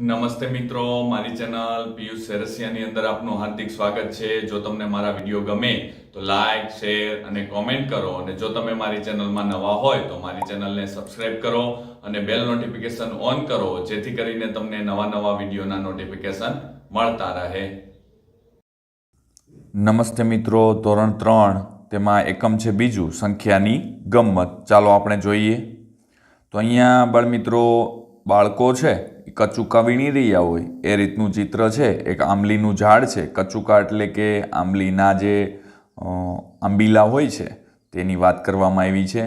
નમસ્તે મિત્રો, મારી ચેનલ પિયુષ સેરસિયાની અંદર આપનું હાર્દિક સ્વાગત છે. જો તમને મારા વીડિયો ગમે તો લાઇક શેર અને કોમેન્ટ કરો. અને જો તમે મારી ચેનલમાં નવા હોય તો મારી ચેનલને સબસ્ક્રાઇબ કરો અને બેલ નોટિફિકેશન ઓન કરો, જેથી કરીને તમને નવા નવા વિડીયોના નોટિફિકેશન મળતા રહે. નમસ્તે મિત્રો, ધોરણ ત્રણ, તેમાં એકમ છે બીજું, સંખ્યાની ગમ્મત. ચાલો આપણે જોઈએ. તો અહીંયા બાળમિત્રો બાળકો છે. કચુકા વીણી રહ્યા હોય, એ રીતનું ચિત્ર છે, એક આંબલીનું ઝાડ છે. કચુકા એટલે કે આંબલીના જે આંબીલા હોય છે, તેની વાત કરવામાં આવી છે.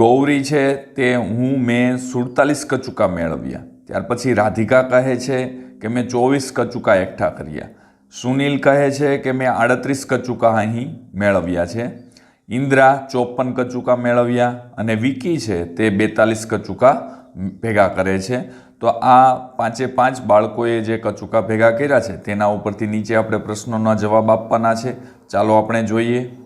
ગૌરી છે તે હું મેં સુડતાલીસ કચુકા મેળવ્યા. ત્યાર પછી રાધિકા કહે છે કે મેં ચોવીસ કચુકા એકઠા કર્યા. સુનિલ કહે છે કે મેં આડત્રીસ કચુકા અહીં મેળવ્યા છે. ઇન્દ્રા ચોપન કચુકા મેળવ્યા અને વિકી છે તે બેતાલીસ કચુકા ભેગા કરે છે. તો આ પાંચે પાંચ બાળકોએ જે કચુકા ભેગા કર્યા છે, તેના ઉપરથી નીચે આપણે પ્રશ્નોના જવાબ આપવાના છે. ચાલો આપણે જોઈએ.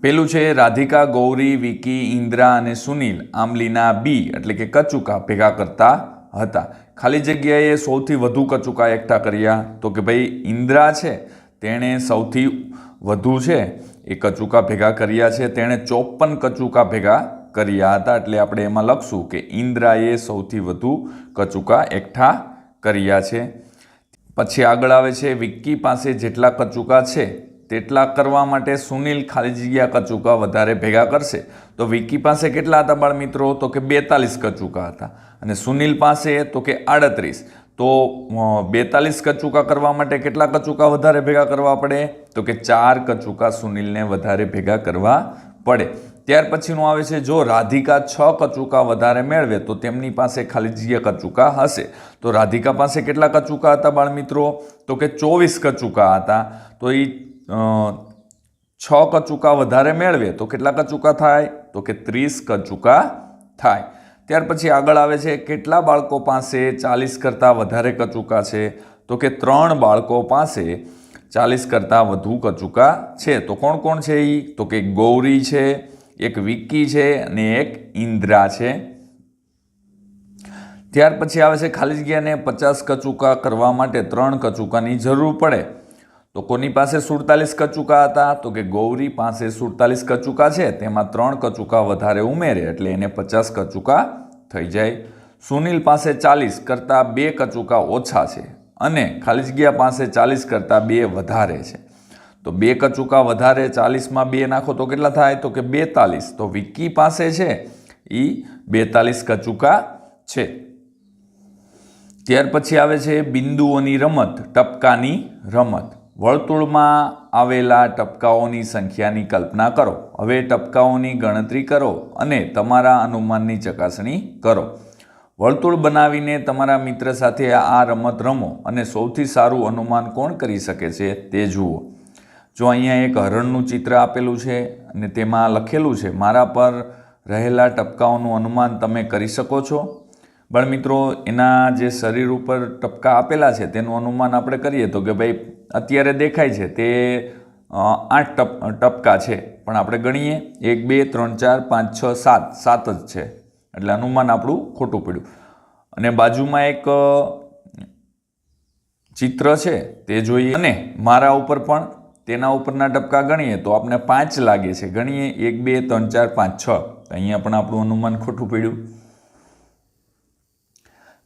પેલું છે, રાધિકા, ગૌરી, વિકી, ઇન્દ્રા અને સુનિલ આમલીના બી એટલે કે કચુકા ભેગા કરતા હતા. ખાલી જગ્યાએ સૌથી વધુ કચુકા એકઠા કર્યા. તો કે ભાઈ, ઇન્દ્રા છે, તેણે સૌથી વધુ છે એ કચુકા ભેગા કર્યા છે. તેણે ચોપન કચુકા ભેગા કર્યા હતા એટલે આપણે એમાં લખશું કે ઇન્દ્રાએ સૌથી વધુ કચુકા એકઠા કર્યા છે. પછી આગળ આવે છે, વિક્કી પાસે જેટલા કચુકા છે, તેટલા કરવા માટે સુનિલ ખાલી જગ્યા કચુકા વધારે ભેગા કરશે. તો વિક્કી પાસે કેટલા હતા બાળ મિત્રો તો કે બેતાલીસ કચુકા હતા. અને સુનિલ પાસે તો કે આડત્રીસ. તો બેતાલીસ કચુકા કરવા માટે કેટલા કચુકા વધારે ભેગા કરવા પડે? તો કે ચાર કચુકા સુનિલને વધારે ભેગા કરવા પડે. ત્યાર પછીનું આવે છે, જો રાધિકા છ કચુકા વધારે મેળવે, તો તેમની પાસે ખાલી જે કચુકા હશે. તો રાધિકા પાસે કેટલા કચુકા હતા બાળ મિત્રો તો કે ચોવીસ કચુકા હતા. તો એ છ કચુકા વધારે મેળવે, તો કેટલા કચુકા થાય? તો કે ત્રીસ કચુકા થાય. ત્યાર પછી આગળ આવે છે, કેટલા બાળકો પાસે ચાલીસ કરતાં વધારે કચુકા છે? તો કે ત્રણ બાળકો પાસે ચાલીસ કરતાં વધુ કચુકા છે. તો કોણ કોણ છે એ તો કે ગૌરી છે એક વિક્કી છે અને એક ઇન્દ્રા છે. ત્યાર પછી આવે છે ખાલી જગ્યાને પચાસ કચુકા કરવા માટે ત્રણ કચુકાની જરૂર પડે. તો કોની પાસે સુડતાલીસ કચુકા હતા? તો કે ગૌરી પાસે સુડતાલીસ કચુકા છે, તેમાં ત્રણ કચુકા વધારે ઉમેરે એટલે એને પચાસ કચુકા થઈ જાય. સુનિલ પાસે ચાલીસ કરતાં બે કચુકા ઓછા છે અને ખાલી જગ્યા પાસે ચાલીસ કરતાં બે વધારે છે. તો બે કચુકા વધારે ચાલીસમાં બે નાખો તો કેટલા થાય? તો કે બેતાલીસ. તો વિકી પાસે છે એ બેતાલીસ કચુકા છે. ત્યાર પછી આવે છે બિંદુઓની રમત, ટપકાની રમત. વર્તુળમાં આવેલા ટપકાઓની સંખ્યાની કલ્પના કરો. હવે ટપકાઓની ગણતરી કરો અને તમારા અનુમાનની ચકાસણી કરો. વર્તુળ બનાવીને તમારા મિત્ર સાથે આ રમત રમો અને સૌથી સારું અનુમાન કોણ કરી શકે છે તે જુઓ. જો અહીંયા એક હરણનું ચિત્ર આપેલું છે અને તેમાં લખેલું છે, મારા પર રહેલા ટપકાઓનું અનુમાન તમે કરી શકો છો. પણ મિત્રો, એના જે શરીર ઉપર ટપકા આપેલા છે, તેનું અનુમાન આપણે કરીએ તો કે ભાઈ અત્યારે દેખાય છે તે આઠ ટપ, ટપકા છે. પણ આપણે ગણીએ, એક, બે, ત્રણ, ચાર, પાંચ, છ, સાત સાત જ છે. એટલે અનુમાન આપણું ખોટું પડ્યું. અને બાજુમાં એક ચિત્ર છે, તે જોઈએ. અને મારા ઉપર પણ તેના ઉપરના ટપકા ગણીએ તો આપણે પાંચ લાગે છે. ગણીએ એક, બે, ત્રણ, ચાર, પાંચ, છ. અહીંયા પણ આપણું અનુમાન ખોટું પડ્યું.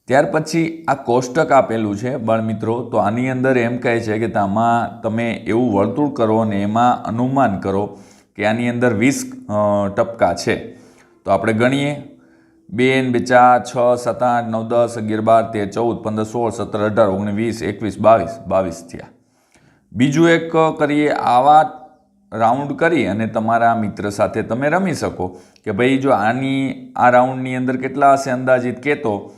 ત્યાર પછી આ કોષ્ટક આપેલું છે બાળમિત્રો તો આની અંદર એમ કહે છે કે આમાં તમે એવું વર્તુળ કરો અને એમાં અનુમાન કરો કે આની અંદર વીસ ટપકા છે. તો આપણે ગણીએ. બે ને બે, ચાર, છ, સાત, આઠ, નવ, દસ, અગિયાર, બાર, તેર, ચૌદ, પંદર, સોળ, સત્તર, અઢાર, ઓગણીસ, વીસ, એકવીસ, બાવીસ બાવીસ થયા. બીજું એક કરીએ આવા રાઉન્ડ કરી અને તમારા મિત્ર સાથે તમે રમી શકો કે ભાઈ જો આની, આ રાઉન્ડની અંદર કેટલા હશે અંદાજિત કહેતો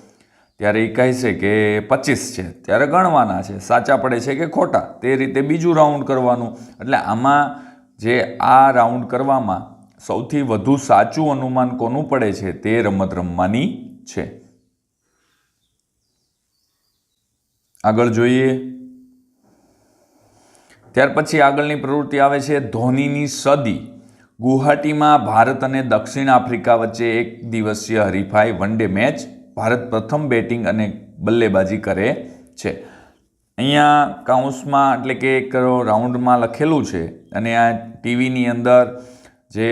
ત્યારે એ કહેશે કે પચીસ છે. ત્યારે ગણવાના છે. સાચા પડે છે કે ખોટા? તે રીતે બીજું રાઉન્ડ કરવાનું. એટલે આમાં જે આ રાઉન્ડ કરવામાં સૌથી વધુ સાચું અનુમાન કોનું પડે છે તે રમત રમવાની છે. આગળ જોઈએ. ત્યાર પછી આગળની પ્રવૃત્તિ આવે છે ધોનીની સદી. ગુવાહાટીમાં ભારત અને દક્ષિણ આફ્રિકા વચ્ચે એક દિવસીય હરીફાઈ વન ડે મેચ ભારત પ્રથમ બેટિંગ અને બલ્લેબાજી કરે છે. અહીંયા કાઉન્સમાં એટલે કે એક રાઉન્ડમાં લખેલું છે અને આ ટીવીની અંદર જે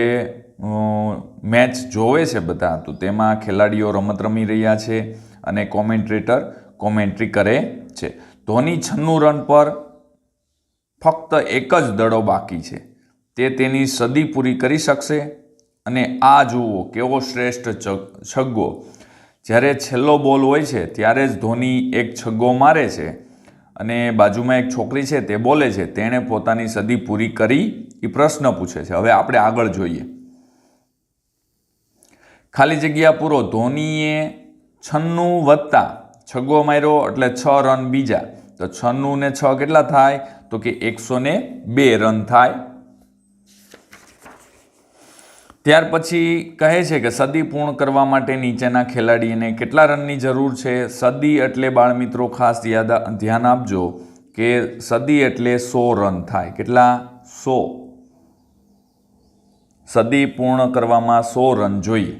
મેચ જોવે છે બધા, તો તેમાં ખેલાડીઓ રમત રમી રહ્યા છે અને કોમેન્ટ્રેટર કોમેન્ટ્રી કરે છે. ધોની છન્નું રન પર ફક્ત એક જ દડો બાકી છે. તે તેની સદી પૂરી કરી શકશે અને આ જુઓ કેવો શ્રેષ્ઠ છગ્ગો. જ્યારે છેલ્લો બોલ હોય છે, ત્યારે જ ધોની એક છગ્ગો મારે છે અને બાજુમાં એક છોકરી છે, તે બોલે છે, તેણે પોતાની સદી પૂરી કરી? એ પ્રશ્ન પૂછે છે. હવે આપણે આગળ જોઈએ. ખાલી જગ્યા પૂરો. ધોનીએ છન્નું વત્તા છગ્ગો માર્યો, એટલે છ રન બીજા. તો છન્નું ને છ કેટલા થાય? તો કે એકસો ને બે રન થાય. ત્યાર પછી કહે છે કે સદી પૂર્ણ કરવા માટે નીચેના ખેલાડીને કેટલા રનની જરૂર છે? સદી એટલે બાળમિત્રો, ખાસ યાદ, ધ્યાન આપજો કે સદી એટલે સો રન થાય. કેટલા? સો. સદી પૂર્ણ કરવામાં સો રન જોઈએ.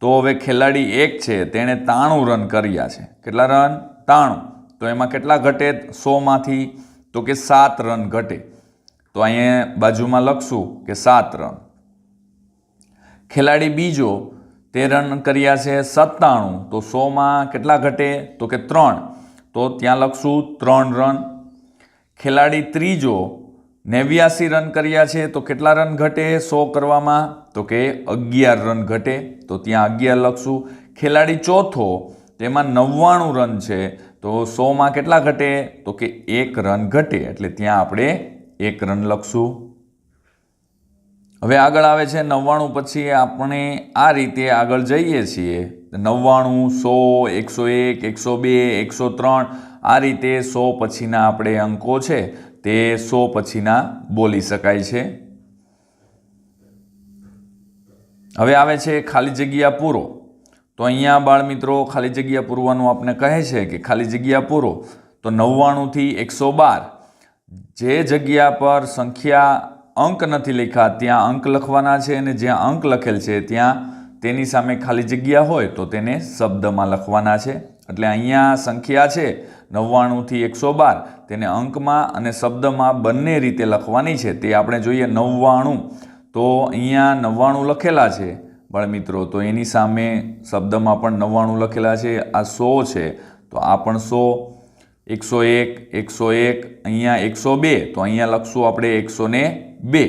તો હવે ખેલાડી એક છે, તેણે તાણું રન કર્યા છે. કેટલા રન? તાણું. તો એમાં કેટલા ઘટે? સોમાંથી તો કે સાત રન ઘટે. તો અહીંયા બાજુમાં લખશું કે સાત રન. ખેલાડી બીજો તે રન કર્યા છે સત્તાણું. તો સોમાં કેટલા ઘટે? તો કે ત્રણ. તો ત્યાં લખશું ત્રણ રન. ખેલાડી ત્રીજો નેવ્યાસી રન કર્યા છે. તો કેટલા રન ઘટે? સો કરવામાં. તો કે અગિયાર રન ઘટે. તો ત્યાં અગિયાર લખશું. ખેલાડી ચોથો, તેમાં નવ્વાણું રન છે. તો સોમાં કેટલા ઘટે? તો કે એક રન ઘટે, એટલે ત્યાં આપણે એક રન લખશું. હવે આગળ આવે છે નવ્વાણું, પછી આપણે આ રીતે આગળ જઈએ છીએ. નવ્વાણું, સો, એકસો એક, એકસો બે, એકસો ત્રણ, આ રીતે સો પછીના આપણે અંકો છે, તે સો પછીના બોલી શકાય છે. હવે આવે છે ખાલી જગ્યા પૂરો. તો અહીંયા બાળમિત્રો ખાલી જગ્યા પૂરવાનું આપણે કહે છે કે ખાલી જગ્યા પૂરો. તો નવ્વાણુંથી એકસો બાર જે જગ્યા પર સંખ્યા અંક નથી લખ્યા, ત્યાં અંક લખવાના છે અને જ્યાં અંક લખેલ છે ત્યાં તેની સામે ખાલી જગ્યા હોય તો તેને શબ્દમાં લખવાના છે. એટલે અહીંયા સંખ્યા છે નવ્વાણુંથી એકસો બાર તેને અંકમાં અને શબ્દમાં બંને રીતે લખવાની છે. તે આપણે જોઈએ નવ્વાણું. તો અહીંયા નવ્વાણું લખેલા છે. બાળમિત્રો, તો એની સામે શબ્દમાં પણ નવ્વાણું લખેલા છે, આ સો છે. તો આ પણ સો, એકસો એક એકસો એક, અહીંયા એકસો બે, તો અહીંયા લખશું આપણે એકસો ને બે.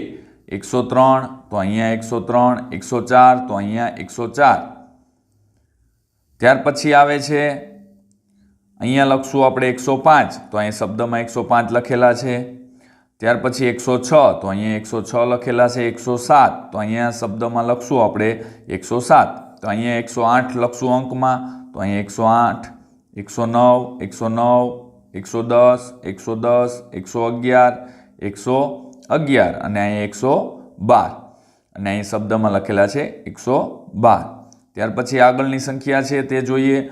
એકસો ત્રણ, તો અહીંયા એકસો ત્રણ, એકસો ચાર, તો અહીંયા એકસો ચાર. ત્યાર પછી આવે છે, અહીંયા લખશું આપણે એકસો પાંચ, તો અહીંયા શબ્દમાં એકસો પાંચ લખેલા છે. ત્યાર પછી એકસો છ, તો અહીંયા એકસો છ લખેલા છે, એકસો સાત. તો અહીંયા શબ્દમાં લખશું આપણે એકસો સાત. તો અહીંયા એકસો આઠ લખશું અંકમાં. તો અહીંયા એકસો આઠ, એકસો નવ એકસો નવ, એકસો દસ એકસો દસ, એકસો અગિયાર એકસો અગિયાર. અને અહીંયા એકસો બાર. અને અહીં શબ્દમાં લખેલા છે એકસો બાર. ત્યાર પછી આગળની સંખ્યા છે તે જોઈએ.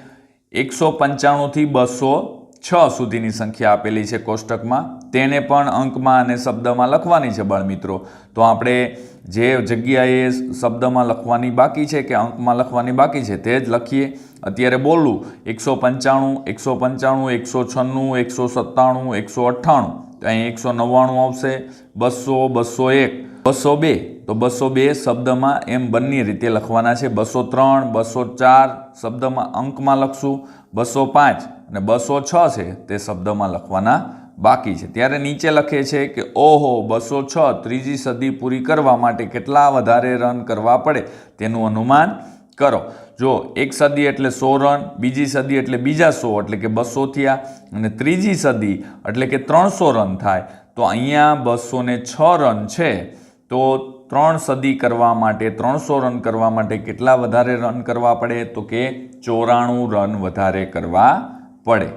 એકસો પંચાણુંથી બસો છ સુધીની સંખ્યા આપેલી છે કોષ્ટકમાં. તેને પણ અંકમાં અને શબ્દમાં લખવાની છે બાળમિત્રો તો આપણે જે જગ્યાએ શબ્દમાં લખવાની બાકી છે કે અંકમાં લખવાની બાકી છે તે જ લખીએ. અત્યારે બોલું. એકસો પંચાણું એકસો પંચાણું, એકસો છન્નું, એકસો સત્તાણું, એકસો અઠ્ઠાણું. તો અહીં એકસો નવ્વાણું આવશે. બસો બસો એક. બસો બે. તો બસો બે શબ્દમાં એમ બંને રીતે લખવાના છે. બસો ત્રણ, બસો ચાર શબ્દમાં અંકમાં લખશું. બસો પાંચ. અને બસો છ છે તે શબ્દમાં લખવાના બાકી છે. ત્યારે નીચે લખે છે કે, ઓહો, બસો છ ત્રીજી સદી પૂરી કરવા માટે કેટલા વધારે રન કરવા પડે? તેનું અનુમાન કરો. જો એક સદી એટલે સો રન, બીજી સદી એટલે બીજા સો, એટલે કે બસો થયા, અને ત્રીજી સદી એટલે કે ત્રણસો રન થાય, તો અહીંયા બસો ને છ રન છે. તો ત્રણ સદી કરવા માટે, ત્રણસો રન કરવા માટે કેટલા વધારે રન કરવા પડે? તો કે ચોરાણું રન વધારે કરવા પડે.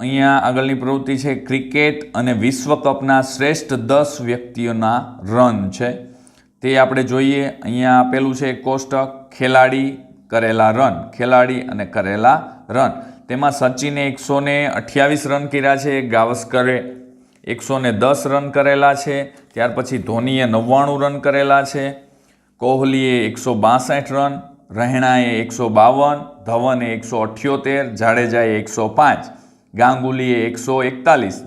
અહીંયા આગળની પ્રવૃત્તિ છે, ક્રિકેટ અને વિશ્વ કપના શ્રેષ્ઠ દસ વ્યક્તિઓના રન છે. તે આપણે જોઈએ, અહીંયા આપેલું છે કોષ્ટક, ખેલાડી કરેલા રન, ખેલાડી અને કરેલા રન. તેમાં સચિને એકસો ને અઠ્યાવીસ રન કર્યા છે, ગાવસ્કરે એકસો ને દસ રન કરેલા છે, ત્યાર પછી ધોનીએ નવ્વાણું રન કરેલા છે, કોહલીએ એકસો બાસઠ રન રહેણાએ એકસો બાવન ધવને એકસો અઠ્યોતેર, જાડેજાએ એકસો પાંચ, ગાંગુલીએ એકસો એકતાલીસ,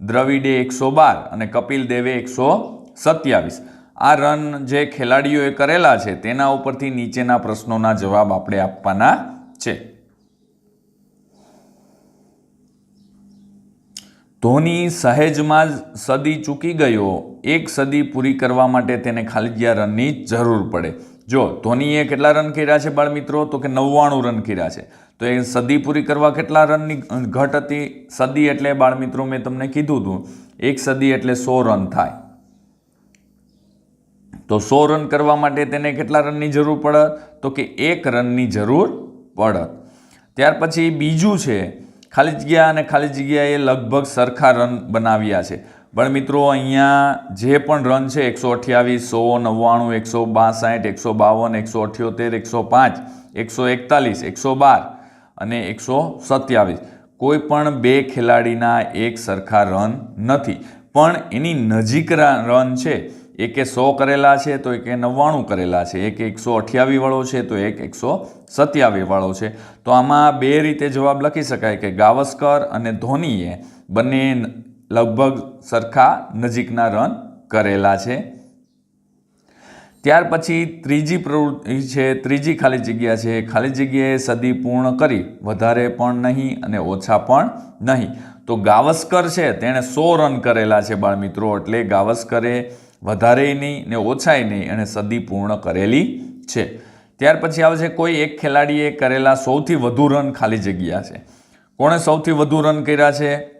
દ્રવિડે એકસો બાર અને કપિલ દેવે એકસો સત્યાવીસ. આ રન જે ખેલાડીઓએ કરેલા છે તેના ઉપરથી નીચેના પ્રશ્નોના જવાબ આપણે આપવાના છે. ધોની સહેજમાં જ સદી ચૂકી ગયો. એક સદી પૂરી કરવા માટે તેને ખાલી જગ્યા રનની જરૂર પડે. જો, ધોનીએ કેટલા રન કર્યા છે બાળમિત્રો? તો કે નવ્વાણું રન કર્યા છે. તો એ સદી પૂરી કરવા કેટલા રનની ઘટ હતી? સદી એટલે બાળમિત્રો મેં તમને કીધું હતું. એક સદી એટલે સો રન થાય. તો સો રન કરવા માટે તેને કેટલા રનની જરૂર પડત તો કે એક રનની જરૂર પડત ત્યાર પછી બીજું છે, ખાલી જગ્યા અને ખાલી જગ્યાએ લગભગ સરખા રન બનાવ્યા છે. પણ મિત્રો અહીંયા જે પણ રન છે, એકસો અઠ્યાવીસ, સો નવ્વાણું, એકસો બાસઠ, એકસો બાવન, એકસો અઠ્યોતેર, એકસો પાંચ, એકસો એકતાલીસ, એકસો બાર અને એકસો સત્યાવીસ. કોઈ પણ બે ખેલાડીના એક સરખા રન નથી. પણ એની નજીક રન છે. એકે સો કરેલા છે, તો એકે નવ્વાણું કરેલા છે. એક એકસો અઠ્યાવીસવાળો છે, તો એક એકસો સત્યાવીસવાળો છે. તો આમાં બે રીતે જવાબ લખી શકાય કે ગાવસ્કર અને ધોનીએ બંને લગભગ સરખા નજીકના રન કરેલા છે. ત્યાર પછી ત્રીજી પ્રવૃત્તિ છે, ત્રીજી ખાલી જગ્યા છે. ખાલી જગ્યાએ સદી પૂર્ણ કરી, વધારે પણ નહીં અને ઓછા પણ નહીં. તો ગાવસ્કર છે, તેણે સો રન કરેલા છે બાળમિત્રો, એટલે ગાવસ્કરે વધારે નહીં ને ઓછાય નહીં અને સદી પૂર્ણ કરેલી છે. ત્યાર પછી આવે છે, કોઈ એક ખેલાડીએ કરેલા સૌથી વધુ રન ખાલી જગ્યા છે. કોણે સૌથી વધુ રન કર્યા છે?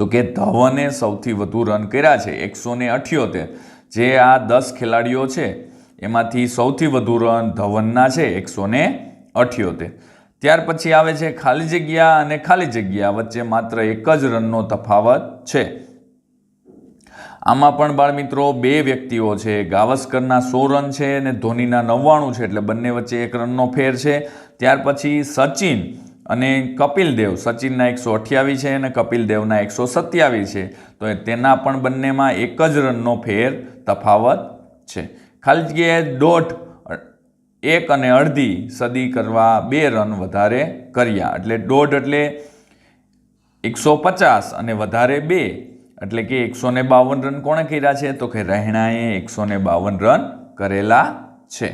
તો કે ધવને સૌથી વધુ રન કર્યા છે, એકસો ને અઠ્યોતેર. જે આ દસ ખેલાડીઓ છે, એમાંથી સૌથી વધુ રન ધવનના છે, એકસો ને અઠ્યોતેર. ત્યાર પછી આવે છે ખાલી જગ્યા અને ખાલી જગ્યા, વચ્ચે માત્ર એક જ રનનો તફાવત છે. આમાં પણ બાળમિત્રો, બે વ્યક્તિઓ છે. ગાવસ્કરના સો રન છે અને ધોનીના નવ્વાણું છે, એટલે બંને વચ્ચે એક રનનો ફેર છે. ત્યાર પછી સચિન અને કપિલ દેવ, સચિનના એકસો અઠ્યાવીસ છે અને કપિલ દેવના એકસો સત્યાવીસ છે. તો તેના પણ બંનેમાં એક જ રનનો ફેર તફાવત છે. ખાલી જગ્યાએ દોઢ, એક અને અડધી સદી કરવા બે રન વધારે કર્યા. એટલે દોઢ એટલે એકસો પચાસ અને વધારે બે. એટલે કે એકસો ને બાવન રન કોણે કર્યા છે? તો કે રહેણાએ એકસો ને બાવન રન કરેલા છે.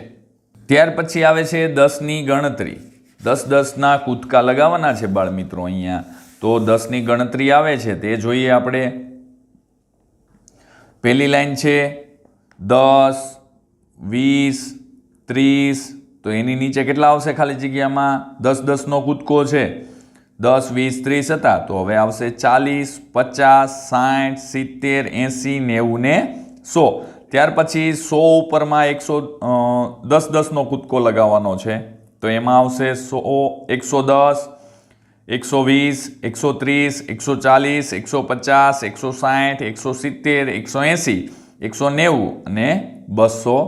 ત્યાર પછી આવે છે દસની ગણતરી. દસ દસના કૂદકા લગાવવાના છે બાળમિત્રો અહીંયા. તો દસની ગણતરી આવે છે, તે જોઈએ આપણે. પહેલી લાઈન છે, દસ, વીસ, ત્રીસ, તો એની નીચે કેટલા આવશે ખાલી જગ્યામાં? દસ દસનો કૂદકો છે. દસ, વીસ, ત્રીસ હતા, તો હવે આવશે ચાલીસ, પચાસ, સાઠ, સિત્તેર, એંસી, નેવું ને સો. ત્યાર પછી સો ઉપરમાં એકસો દસ દસનો કૂદકો લગાવવાનો છે. તો એમાં આવશે સો એકસો દસ, એકસો વીસ, એકસો ત્રીસ, એકસો ચાલીસ, એકસો પચાસ, એકસો સાઠ, એકસો સિત્તેર, એકસો એંસી, એકસો નેવું અને બસો.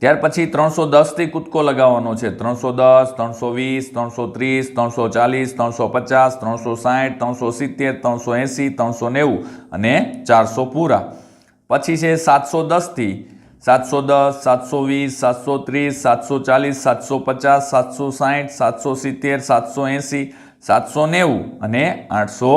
ત્યાર પછી ત્રણસો દસથી કૂદકો લગાવવાનો છે. ત્રણસો દસ, ત્રણસો વીસ, ત્રણસો ત્રીસ, ત્રણસો ચાલીસ, ત્રણસો પચાસ, ત્રણસો સાઠ, ત્રણસો સિત્તેર, ત્રણસો એંસી, ત્રણસો નેવું અને ચારસો પૂરા. પછી છે સાતસો દસથી સાતસો દસ, સાતસો વીસ, સાતસો ત્રીસ, સાતસો ચાલીસ, સાતસો પચાસ, સાતસો સાહીઠ સાતસો સિત્તેર, સાતસો એંસી, સાતસો નેવું અને આઠસો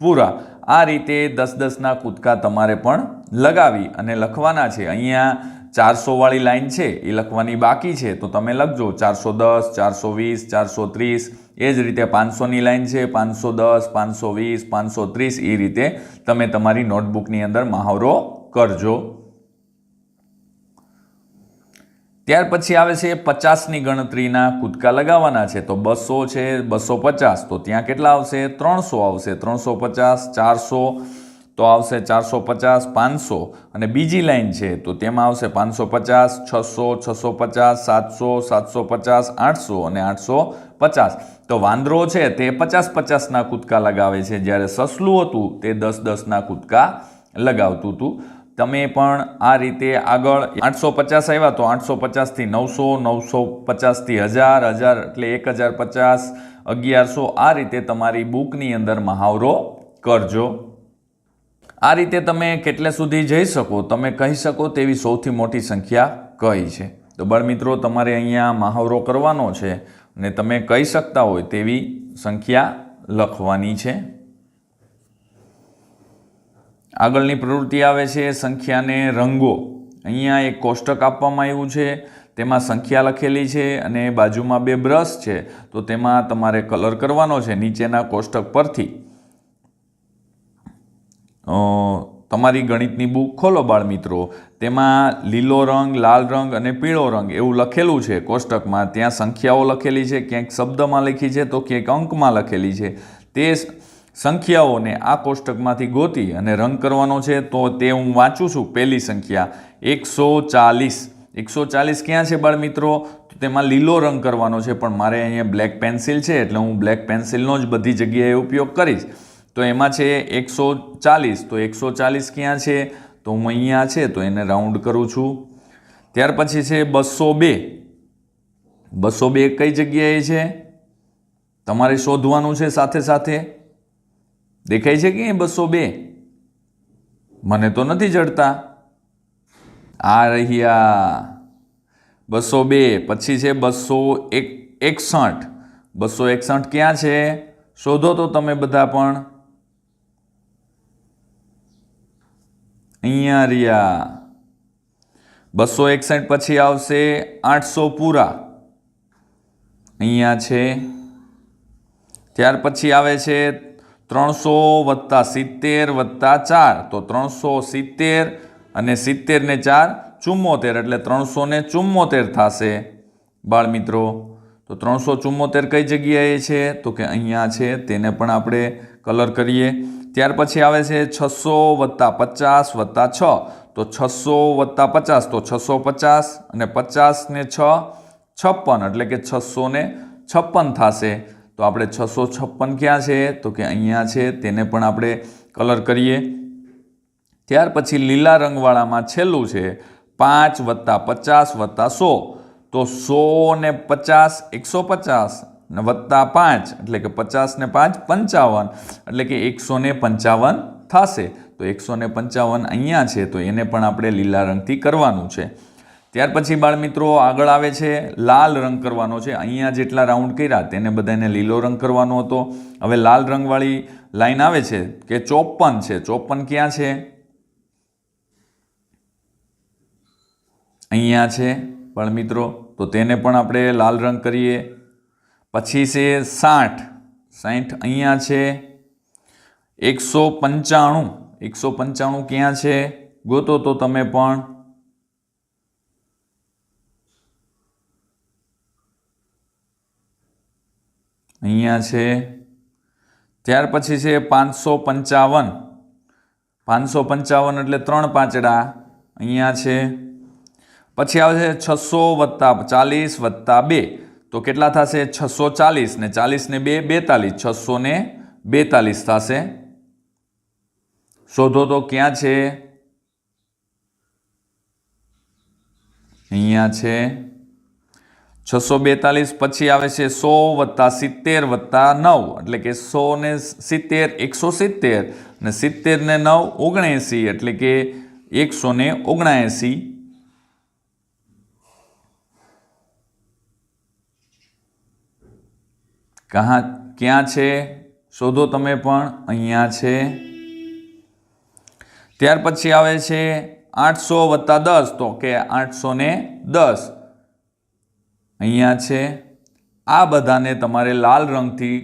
પૂરા. આ રીતે દસ દસના કૂદકા તમારે પણ લગાવી અને લખવાના છે. અહીંયા ચારસો વાળી લાઈન છે, એ લખવાની બાકી છે. તો તમે લખજો ચારસો દસ, ચારસો વીસ, ચારસો ત્રીસ, એ જ રીતે પાંચસોની લાઇન છે, પાંચસો દસ, પાંચસો વીસ, પાંચસો ત્રીસ, એ રીતે તમે તમારી નોટબુકની અંદર મહાવરો કરજો. ત્યાર પછી આવે છે પચાસની ગણતરીના કૂદકા લગાવવાના છે. તો બસો છે, બસો પચાસ. તો ત્યાં કેટલા આવશે? ત્રણસો આવશે. ત્રણસો પચાસ, ચારસો. તો આવશે ચારસો પચાસ, પાંચસો. અને બીજી લાઈન છે, તો તેમાં આવશે પાંચસો પચાસ, છસો છસો પચાસ, સાતસો સાતસો પચાસ, આઠસો અને આઠસો પચાસ. તો વાંદરો છે, તે પચાસ પચાસના કૂદકા લગાવે છે. જ્યારે સસલું હતું, તે દસ દસના કૂદકા લગાવતું હતું. તમે પણ આ રીતે આગળ આઠસો પચાસ આવ્યા તો આઠસો પચાસથી નવસો નવસો પચાસથી હજાર હજાર એટલે એક હજાર પચાસ, અગિયારસો આ રીતે તમારી બુકની અંદર મહાવરો કરજો. આ રીતે તમે કેટલે સુધી જઈ શકો તમે કહી શકો તેવી સૌથી મોટી સંખ્યા કઈ છે. તો બાળમિત્રો તમારે અહીંયા મહાવરો કરવાનો છે અને તમે કહી શકતા હોય તેવી સંખ્યા લખવાની છે. આગળની પ્રવૃત્તિ આવે છે સંખ્યાને રંગો. અહીંયા એક કોષ્ટક આપવામાં આવ્યું છે, તેમાં સંખ્યા લખેલી છે અને બાજુમાં બે બ્રશ છે, તો તેમાં તમારે કલર કરવાનો છે નીચેના કોષ્ટક પરથી. તમારી ગણિતની બુક ખોલો બાળમિત્રો. તેમાં લીલો રંગ, લાલ રંગ અને પીળો રંગ એવું લખેલું છે કોષ્ટકમાં. ત્યાં સંખ્યાઓ લખેલી છે, ક્યાંક શબ્દમાં લખી છે તો ક્યાંક અંકમાં લખેલી છે. તે સંખ્યાઓને આ કોષ્ટકમાંથી ગોતી અને રંગ કરવાનો છે, તો તે હું વાંચું છું પહેલી સંખ્યા. એકસો ચાલીસ. એકસો ચાલીસ ક્યાં છે બાળમિત્રો? તો તેમાં લીલો રંગ કરવાનો છે, પણ મારે અહીંયા બ્લેક પેન્સિલ છે, એટલે હું બ્લેક પેન્સિલનો જ બધી જગ્યાએ ઉપયોગ કરીશ. તો એમાં છે એકસો ચાલીસ. તો એકસો ચાલીસ ક્યાં છે? તો હું અહીંયા છે, તો એને રાઉન્ડ કરું છું. ત્યાર પછી છે બસો બે. બસો બે કઈ જગ્યાએ છે? તમારે શોધવાનું છે સાથે સાથે? દેખાય છે કે બસો બે? મને તો નથી જડતા. આ રહ્યા. બસો બે, પછી છે બસો એક, એકસઠ. બસો એકસઠ ક્યાં છે? શોધો તો તમે બધા પણ. અહીંયા રહ્યા. બસો એકસઠ પછી આવશે આઠસો પૂરા. અહીંયા છે. ત્યાર પછી આવે છે ત્રણસો વત્તા સિત્તેર વત્તા ચાર. તો ત્રણસો સિત્તેર અને સિત્તેરને ચાર, ચુમ્મોતેર. એટલે ત્રણસો ને ચુમ્મોતેર થશે. બાળમિત્રો, તો ત્રણસો ચુમ્મોતેર કઈ જગ્યાએ છે? તો કે અહીંયા છે. તેને પણ આપણે કલર કરીએ. ત્યાર પછી આવે છે છસો વત્તા પચાસ વત્તા છ. તો છસો વત્તા પચાસ. તો છસો પચાસ અને પચાસ ને છ, છપ્પન. એટલે કે છસો ને છપ્પન થશે. તો આપણે છસો છપ્પન ક્યાં છે? તો કે અહીંયા છે. તેને પણ આપણે કલર કરીએ. ત્યાર પછી લીલા રંગવાળામાં છેલ્લું છે પાંચ વત્તા પચાસ વત્તા સો. તો સો ને પચાસ એકસો પચાસ ને વત્તા પાંચ, એટલે કે પચાસ ને પાંચ પંચાવન, એટલે કે એકસો ને પંચાવન થશે. તો એકસો ને પંચાવન અહીંયા છે. તો એને પણ આપણે લીલા રંગથી કરવાનું છે. ત્યાર પછી બાળમિત્રો આગળ આવે છે, લાલ રંગ કરવાનો છે. અહીંયા જેટલા રાઉન્ડ કર્યા તેને બધાને લીલો રંગ કરવાનો હતો. હવે લાલ રંગવાળી લાઈન આવે છે કે ચોપન છે. ચોપન ક્યાં છે? અહીંયા છે બાળમિત્રો. તો તેને પણ આપણે લાલ રંગ કરીએ. પછી છે સાઠ. સાઠ અહીંયા છે. એકસો પંચાણું. એકસો પંચાણું ક્યાં છે? ગોતો તો તમે પણ. અહીંયા છે. ત્યાર પછી છે પાંચસો પંચાવન. પાંચસો પંચાવન એટલે ત્રણ પાંચડા. અહીંયા છે. પછી આવે છે છસો વત્તા ચાલીસ વત્તા બે. તો કેટલા થશે? છસો ચાલીસ ને ચાલીસ ને બે બેતાલીસ. છસો ને બેતાલીસ થશે. શોધો તો ક્યાં છે? અહીંયા છે. છસો બેતાલીસ પછી આવે છે સો વત્તા સિત્તેર વત્તા નવ. એટલે કે સો ને સિત્તેર, એકસો સિત્તેર ને સિત્તેર ને નવ ઓગણએંસી. એટલે કે એકસો ને ઓગણએંસી. કહા, ક્યાં છે? શોધો તમે પણ. અહીંયા છે. ત્યાર પછી આવે છે આઠસો વત્તા દસ. તો કે આઠસો ને દસ. અહીંયા છે. આ બધાને તમારે લાલ રંગથી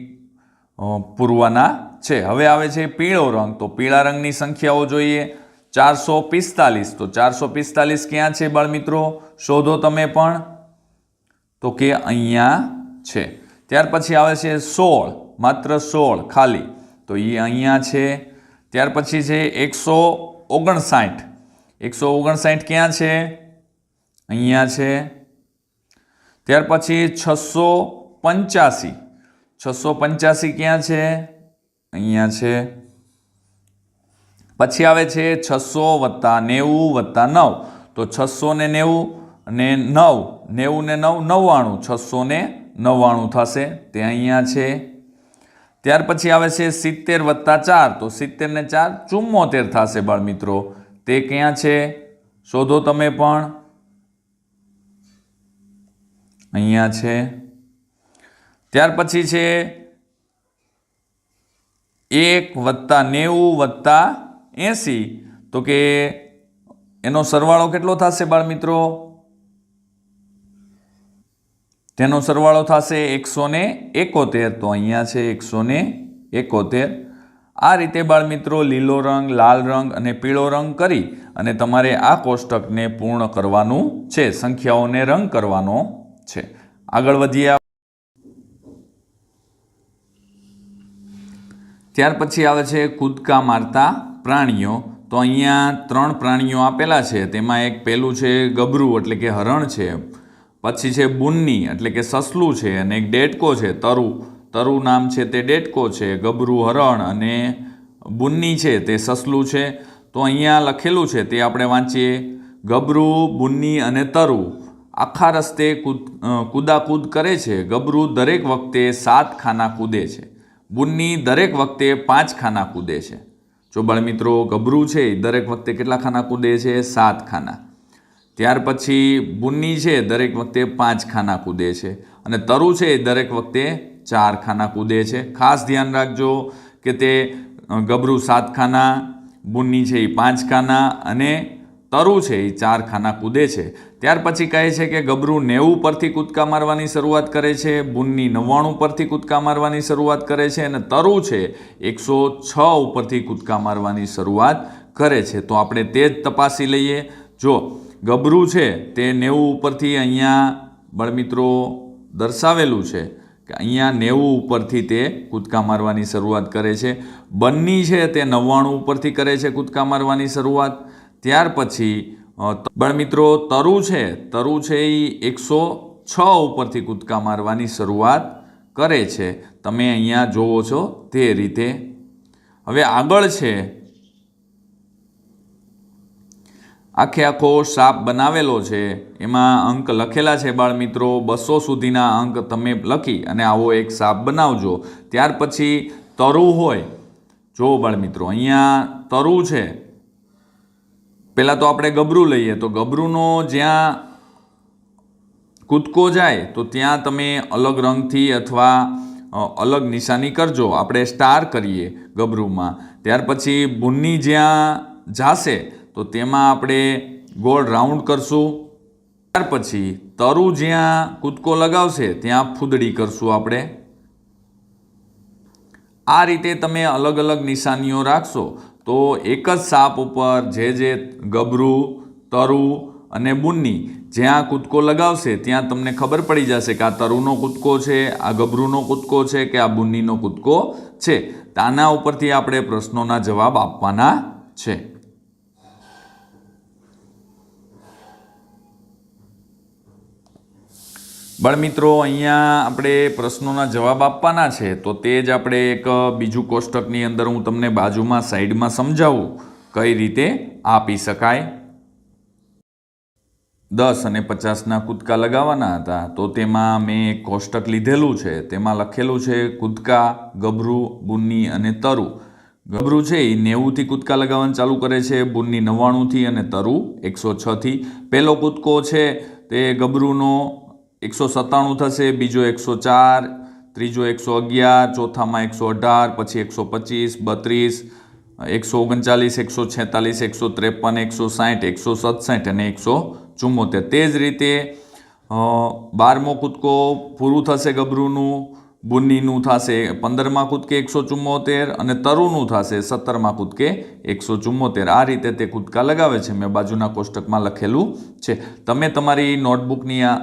પૂરવાના છે. હવે આવે છે પીળો રંગ. તો પીળા રંગની સંખ્યાઓ જોઈએ. ચારસો પિસ્તાલીસ. તો ચારસો પિસ્તાલીસ ક્યાં છે બાળમિત્રો શોધો તમે પણ. તો કે અહીંયા છે. ત્યાર પછી આવે છે સોળ. માત્ર સોળ ખાલી. તો એ અહીંયા છે. ત્યાર પછી છે એકસો ઓગણસાઠ. એકસો ઓગણસાઠ ક્યાં છે? અહીંયા છે. ત્યાર પછી છસો પંચ્યાસી છસો પંચ્યાસી ક્યાં છે? અહીંયા છે. પછી આવે છે છસો વત્તા નેવું વત્તા નવ. તો છસો ને નેવું અને નવ. નેવું ને નવ નવ્વાણું. છસો ને નવ્વાણું થશે. તે અહીંયા છે. ત્યાર પછી આવે છે સિત્તેર વત્તા ચાર. તો સિત્તેર ને ચાર ચુમ્મોતેર થશે બાળ મિત્રો. તે ક્યાં છે? શોધો તમે પણ. અહીંયા છે. ત્યાર પછી છે એક વત્તા નેવું વત્તા એંસી. તો કે એનો સરવાળો કેટલો થશે બાળમિત્રો? તેનો સરવાળો થશે એકસો ને એકોતેર. તો અહીંયા છે એકસો ને એકોતેર. આ રીતે બાળમિત્રો લીલો રંગ, લાલ રંગ અને પીળો રંગ કરી અને તમારે આ કોષ્ટકને પૂર્ણ કરવાનું છે. સંખ્યાઓને રંગ કરવાનો છે. આગળ વધીએ ત્યાર પછી આવે છે કૂદકા મારતા પ્રાણીઓ. તો અહીંયા ત્રણ પ્રાણીઓ આપેલા છે. તેમાં એક પેલું છે ગબરું, એટલે કે હરણ છે. પછી છે બુન્ની, એટલે કે સસલું છે અને એક ડેટકો છે, તરુ. તરુ નામ છે તે ડેટકો છે, ગબરું, હરણ અને બુન્ની છે તે સસલું છે. તો અહીંયા લખેલું છે તે આપણે વાંચીએ. ગબરું, બુન્ની અને તરુ. આખા રસ્તે કૂદ કૂદાકૂદ કરે છે. ગબરું દરેક વખતે સાત ખાના કૂદે છે. બુન્ની દરેક વખતે પાંચ ખાના કૂદે છે. જો બાળમિત્રો ગબરું છે દરેક વખતે કેટલા ખાના કૂદે છે? સાત ખાના. ત્યાર પછી બુન્ની છે દરેક વખતે પાંચ ખાના કૂદે છે. અને તરુ છે, એ દરેક વખતે ચાર ખાના કૂદે છે. ખાસ ધ્યાન રાખજો કે તે ગભરું સાત ખાના, બુન્ની છે, એ પાંચ ખાના અને તરુ છે એ ચાર ખાના કૂદે છે. ત્યાર પછી કહે છે કે ગબરું નેવું પરથી કૂદકા મારવાની શરૂઆત કરે છે, બુનની નવ્વાણું પરથી કૂદકા મારવાની શરૂઆત કરે છે અને તરુ છે, એકસો છ ઉપરથી કૂદકા મારવાની શરૂઆત કરે છે. તો આપણે તે જ તપાસી લઈએ. જો ગબરું છે, તે નેવું ઉપરથી અહીંયા બળમિત્રો દર્શાવેલું છે કે અહીંયા નેવું ઉપરથી તે કૂદકા મારવાની શરૂઆત કરે છે. બન્ની છે, તે નવ્વાણું ઉપરથી કરે છે કૂદકા મારવાની શરૂઆત. ત્યાર પછી અ, મિત્રો તરુ છે તરુ છે એ એકસો છ ઉપરથી કૂદકા મારવાની શરૂઆત કરે છે. તમે અહીંયા જોવો છો તે રીતે. હવે આગળ છે. આખે આખો સાપ બનાવેલો છે. એમાં અંક લખેલા છે બાળમિત્રો બસો સુધીના અંક તમે લખી અને આવો એક સાપ બનાવજો. ત્યાર પછી તરુ હોય. જો બાળમિત્રો અહીંયા તરુ છે. પહેલાં તો આપણે ગબરું લઈએ. તો ગબરુંનો જ્યાં કૂદકો જાય, તો ત્યાં તમે અલગ રંગથી અથવા અલગ નિશાની કરજો. આપણે સ્ટાર કરીએ ગબરુમાં. ત્યાર પછી બુન્ની જ્યાં જાશે, તો તેમાં આપણે ગોળ રાઉન્ડ કરશું. ત્યાર પછી તરુ જ્યાં કૂદકો લગાવશે, ત્યાં ફૂદડી કરશું આપણે. આ રીતે તમે અલગ અલગ નિશાનીઓ રાખશો. તો એક જ સાપ ઉપર જે જે ગબરું, તરુ અને બુન્ની જ્યાં કૂદકો લગાવશે, ત્યાં તમને ખબર પડી જશે કે આ તરુનો કૂદકો છે, આ ગબરુનો કૂદકો છે કે આ બુન્નીનો કૂદકો છે. આના ઉપરથી આપણે પ્રશ્નોના જવાબ આપવાના છે. બાળમિત્રો અહીંયા આપણે પ્રશ્નોના જવાબ આપવાના છે, તો તે જ આપણે એક બીજું કોષ્ટકની અંદર હું તમને બાજુમાં, સાઈડમાં સમજાવું, કઈ રીતે આપી શકાય. દસ અને પચાસના કૂદકા લગાવવાના હતા, તો તેમાં મેં એક કોષ્ટક લીધેલું છે, તેમાં લખેલું છે, કૂદકા, ગભરું, બુન્ની અને તરુ. ગભરું છે એ નેવુંથી કૂદકા લગાવવાનું ચાલુ કરે છે, બુન્ની નવ્વાણુંથી અને તરુ એકસો છથી. પહેલો કૂદકો છે, તે ગબરુંનો એકસો સત્તાણું થશે, બીજો એકસો ચાર, ત્રીજો એકસો અગિયાર, ચોથામાં એકસો અઢાર, પછી એકસો પચીસ, બત્રીસ, એકસો ઓગણચાલીસ, એકસો છેતાલીસ, એકસો ત્રેપન, એકસો સાહીઠ એકસો સતસાઠ અને એકસો ચુમ્મોતેર. તે જ રીતે બારમો કૂદકો પૂરું થશે ગભરૂનું બુન્નીનું થશે પંદરમાં કૂદકે એકસો ચુમ્મોતેર અને તરુનું થશે સત્તરમાં કૂદકે એકસો ચુમ્મોતેર. આ રીતે તે કૂદકા લગાવે છે. મેં બાજુના કોષ્ટકમાં લખેલું છે. તમે તમારી નોટબુકની આ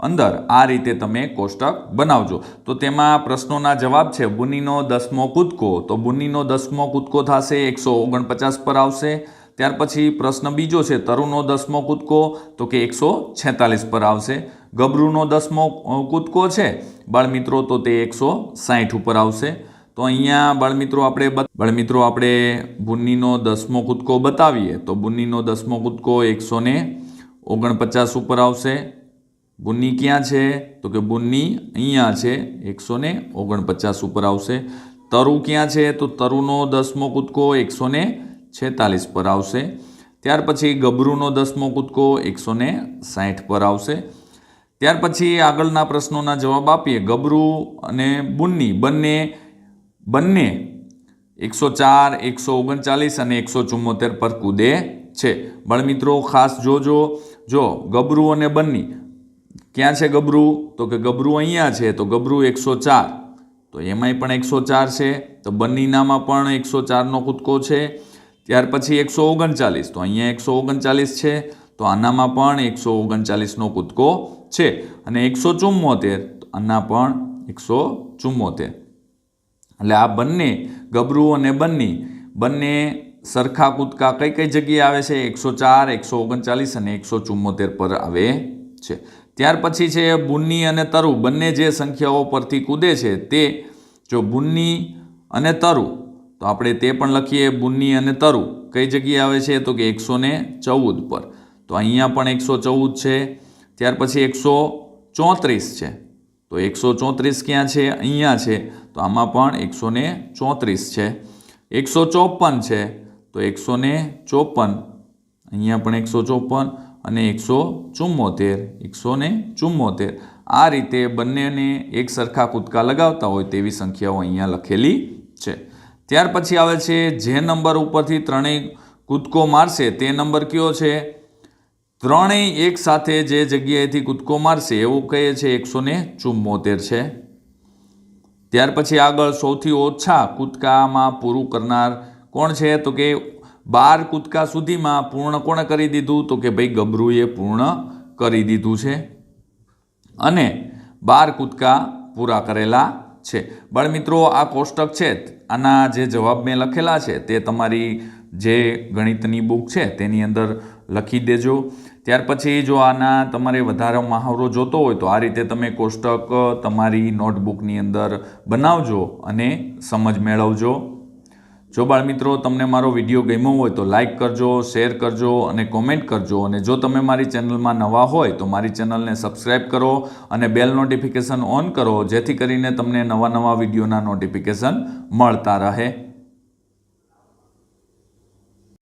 અંદર આ રીતે તમે કોષ્ટક બનાવજો. તો તેમાં પ્રશ્નોના જવાબ છે, બુનીનો દસમો કૂદકો. તો બુનીનો દસમો કૂદકો થશે, એકસો ઓગણપચાસ પર આવશે. ત્યાર પછી પ્રશ્ન બીજો છે, તરુનો દસમો કૂદકો. તો કે, એકસો છેતાલીસ પર આવશે. ગબરુનો દસમો કૂદકો છે, બાળમિત્રો તો તે એકસો સાઠ ઉપર આવશે. તો અહીંયા બાળમિત્રો આપણે બાળમિત્રો આપણે બુન્નીનો દસમો કૂદકો બતાવીએ. તો બુન્નીનો દસમો કૂદકો એકસો ઓગણપચાસ ઉપર આવશે. બુન્ની ક્યાં છે? તો કે બુન્ની અહીંયા છે, એકસો ને ઓગણપચાસ ઉપર આવશે. તરુ ક્યાં છે? તો તરુનો દસમો કૂદકો એકસો ને છેતાલીસ પર આવશે. ત્યાર પછી ગભરુનો દસમો કૂદકો એકસો ને સાઠ પર આવશે. ત્યાર પછી આગળના પ્રશ્નોના જવાબ આપીએ. ગબરું અને બુન્ની બંને બંને એકસો ચાર, એકસો ઓગણચાલીસ અને એકસો ચુમ્મોતેર પર કૂદે છે. બાળમિત્રો ખાસ જોજો. જો ગબરું અને બન્ની ક્યાં છે ગબરું? તો કે ગબરું અહીંયા છે, તો ગબરું એકસો ચાર. તો એમાંય પણ એકસો ચાર છે, તો બંનીનામાં પણ એકસો ચારનો કૂદકો છે. ત્યાર પછી એકસો ઓગણચાલીસ, તો અહીંયા એકસો ઓગણચાલીસ છે, તો આનામાં પણ એકસો ઓગણચાલીસનો કૂદકો છે. અને એકસો ચુમ્મોતેર આના પણ એકસો ચુમ્મોતેર એટલે આ બંને, ગબરું અને બન્ની, બંને સરખા કૂદકા કઈ કઈ જગ્યાએ આવે છે? એકસો ચાર, એકસો ઓગણચાલીસ અને એકસો ચુમ્મોતેર પર આવે છે. ત્યાર પછી છે બુન્ની અને તરુ. બંને જે સંખ્યાઓ પરથી કૂદે છે તે જો બુન્ની અને તરુ, તો આપણે તે પણ લખીએ બુન્ની અને તરુ. કઈ જગ્યાએ આવે છે તો કે એકસો ને ચૌદ પર. તો અહીંયા પણ એકસો ચૌદ છે. ત્યાર પછી એકસો ચોત્રીસ છે. તો એકસો ચોત્રીસ ક્યાં છે? અહીંયા છે. તો આમાં પણ એકસો ચોત્રીસ છે. એકસો ચોપન છે. તો એકસો ને ચોપન. અહીંયા પણ એકસો ચોપન. અને એકસો ચુમ્મોતેર એકસો ને ચુમ્મોતેર આ રીતે બંનેને એક સરખા કૂદકા લગાવતા હોય તેવી સંખ્યાઓ અહીંયા લખેલી છે. ત્યાર પછી આવે છે, જે નંબર ઉપરથી ત્રણેય કૂદકો મારશે તે નંબર કયો છે? ત્રણેય એક સાથે જે જગ્યાએથી કૂદકો મારશે એવું કહે છે, એકસો ચુમ્મોતેર છે. ત્યાર પછી આગળ સૌથી ઓછા કૂદકામાં પૂરું કરનાર કોણ છે? તો કે બાર કૂદકા સુધીમાં પૂર્ણ કોણે કરી દીધું? તો કે ભાઈ ગબરુએ પૂર્ણ કરી દીધું છે. અને બાર કૂદકા પૂરા કરેલા છે. બાળમિત્રો આ કોષ્ટક છે, આના જે જવાબ મેં લખેલા છે, તે તમારી જે ગણિતની બુક છે, તેની અંદર લખી દેજો. ત્યાર પછી જો આના તમારે વધારે મહાવરો જોતો હોય, તો આ રીતે તમે કોષ્ટક તમારી નોટબુકની અંદર બનાવજો અને સમજ મેળવજો. જો બાળમિત્રો તમને મારો વીડિયો ગમ્યો હોય તો લાઇક કરજો, શેર કરજો અને કોમેન્ટ કરજો. અને જો તમે મારી ચેનલમાં નવા હોય તો મારી ચેનલને સબસ્ક્રાઈબ કરો અને બેલ નોટિફિકેશન ઓન કરો, જેથી કરીને તમને નવા નવા વિડીયોના નોટિફિકેશન મળતા રહે.